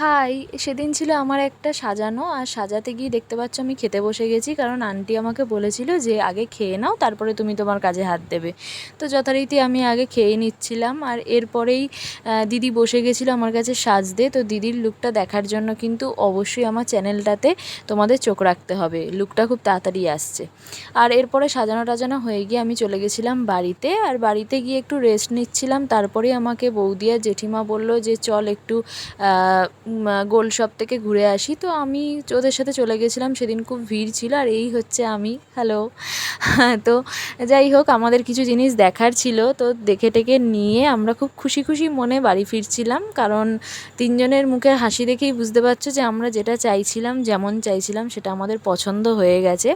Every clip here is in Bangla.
হাই, সেদিন ছিল আমার একটা সাজানো, আর সাজাতে গিয়ে দেখতে পাচ্ছ আমি খেতে বসে গেছি, কারণ আন্টি আমাকে বলেছিল যে আগে খেয়ে নাও, তারপরে তুমি তোমার কাজে হাত দেবে। তো যথারীতি আমি আগে খেয়ে নিচ্ছিলাম, আর এরপরেই দিদি বসে গেছিল আমার কাছে সাজতে, তো দিদির লুকটা দেখার জন্য কিন্তু অবশ্যই আমার চ্যানেলটাতে তোমাদের চোখ রাখতে হবে, লুকটা খুব তাড়াতাড়ি আসছে। আর এরপরে সাজানো টাজানো হয়ে গিয়ে আমি চলে গেছিলাম বাড়িতে, আর বাড়িতে গিয়ে একটু রেস্ট নিচ্ছিলাম, তারপরেই আমাকে বৌদি আর জেঠিমা বলল যে চল একটু গোল শপ থেকে ঘুরে আসি। তো আমি ওদের সাথে চলে গেছিলাম, সেদিন খুব ভিড় ছিল আর এই হচ্ছে আমি। হ্যালো তো যাই হোক, আমাদের কিছু জিনিস দেখার ছিল। তো দেখে টেকে নিয়ে আমরা খুব খুশি খুশি মনে বাড়ি ফিরছিলাম। কারণ তিনজনের মুখে হাসি দেখেই বুঝতে পারছ যে আমরা যেটা চাইছিলাম, যেমন চাইছিলাম, সেটা আমাদের পছন্দ হয়ে গেছে।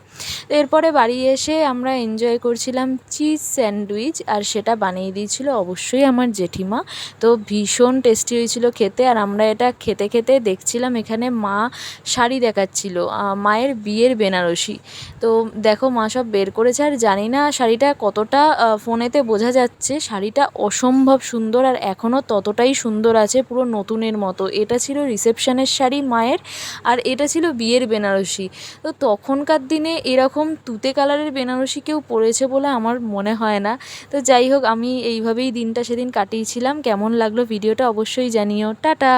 তো এরপরে বাড়ি এসে আমরা এনজয় করছিলাম চিজ স্যান্ডউইচ আর সেটা বানিয়ে দিয়েছিল অবশ্যই আমার জেঠিমা। তো ভীষণ টেস্টি হয়েছিল খেতে আর আমরা এটা খেতে খেতে খেতে দেখছিলাম এখানে মা শাড়ি দেখাচ্ছিল মায়ের বিয়ের বেনারসি। তো দেখো মা সব বের করেছে আর জানি না শাড়িটা কতটা ফোনেতে বোঝা যাচ্ছে। শাড়িটা অসম্ভব সুন্দর আর এখনও ততটাই সুন্দর আছে পুরো নতুনের মতো। এটা ছিল রিসেপশনের শাড়ি মায়ের আর এটা ছিল বিয়ের বেনারসি। তো তখনকার দিনে এরকম তুতে কালারের বেনারসি কেউ পরেছে বলে আমার মনে হয় না। তো যাই হোক, আমি এইভাবেই দিনটা সেদিন কাটিয়েছিলাম। কেমন লাগল ভিডিওটা অবশ্যই জানিও। টাটা!